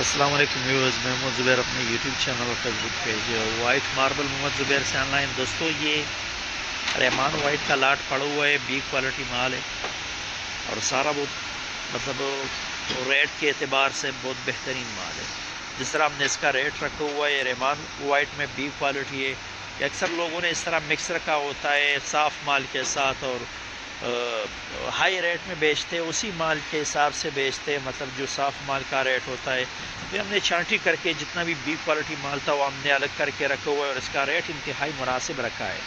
السلام علیکم ویورز، میں محمد زبیر، اپنے یوٹیوب چینل اور Facebook page white marble, Muhammad Zubair سے آن لائن دوستو، یہ رحمان وائٹ کا لاٹ پڑا ہوا ہے، بی کوالٹی مال ہے۔ اور سارا بہت مطلب ریٹ کے اعتبار سے بہت بہترین مال ہے۔ جس طرح ہم نے اس کا ریٹ رکھا ہوا ہے، رحمان وائٹ میں بی کوالٹی ہے۔ اکثر لوگوں نے اس طرح مکس رکھا ہوتا ہے، صاف مال کے ساتھ اور ہائی ریٹ میں بیچتے اسی مال کے حساب سے بیچتے مطلب جو صاف مال کا ریٹ ہوتا ہے تو ہم نے چھانٹی کر کے جتنا بھی بی کوالٹی مال تھا، وہ ہم نے الگ کر کے رکھا ہوا ہے اور اس کا ریٹ انتہائی مناسب رکھا ہے۔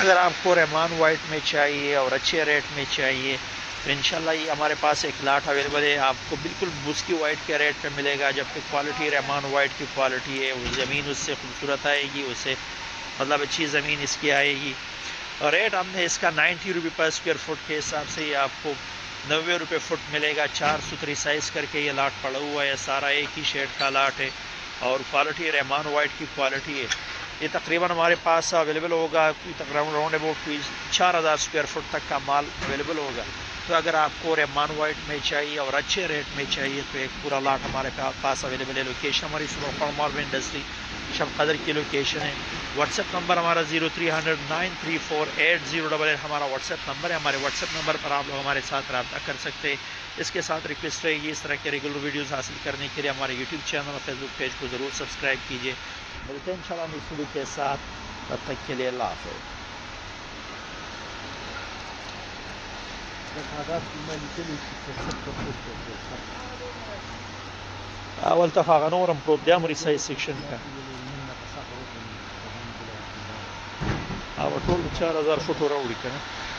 اگر آپ کو رحمان وائٹ میں چاہیے اور اچھے ریٹ میں چاہیے، تو انشاءاللہ یہ ہمارے پاس ایک لاٹ اویلیبل ہے۔ آپ کو بالکل بسکی وائٹ کے ریٹ پہ ملے گا، جبکہ کوالٹی رحمان وائٹ کی کوالٹی ہے۔ وہ زمین اس سے خوبصورت آئے گی، اسے مطلب اچھی زمین اس کی آئے گی۔ ریٹ ہم نے اس کا نائنٹی روپے پر اسکوائر فٹ کے حساب سے یہ آپ کو نوے روپے فٹ ملے گا، چار ستری سائز کر کے یہ لاٹ پڑا ہوا ہے، سارا ایک ہی شیڈ کا لاٹ ہے اور کوالٹی رحمان وائٹ کی کوالٹی ہے۔ یہ تقریباً ہمارے پاس اویلیبل ہوگا تقریباً راؤنڈ اباؤٹ کوئی چار ہزار اسکوائر فٹ تک کا مال اویلیبل ہوگا۔ تو اگر آپ کو رحمان وائٹ میں چاہیے اور اچھے ریٹ میں چاہیے تو ایک پورا لاٹ ہمارے پاس اویلیبل ہے۔ لوکیشن ہماری سنو مارب انڈسٹری شب قدر کی لوکیشن ہے۔ واٹس ایپ نمبر ہمارا zero three hundred nine three four eight zero double eight, ہمارا واٹس ایپ نمبر ہے۔ ہمارے واٹس ایپ نمبر پر آپ لوگ ہمارے ساتھ رابطہ کر سکتے اس کے ساتھ ریکویسٹ رہے گی اس طرح کے ریگولر ویڈیوز حاصل کرنے کے لیے ہمارے یوٹیوب چینل اور فیس بک پیج کو ضرور سبسکرائب کیجیے۔ ملتے ہیں ان شاء اللہ اس ویڈیو کے ساتھ۔ تب تک کے لیے اللہ حافظ۔ اول تفاغه نورم پروت دی امري سایز سیکشن کا او ټول 4000 فوټو راوړي کنه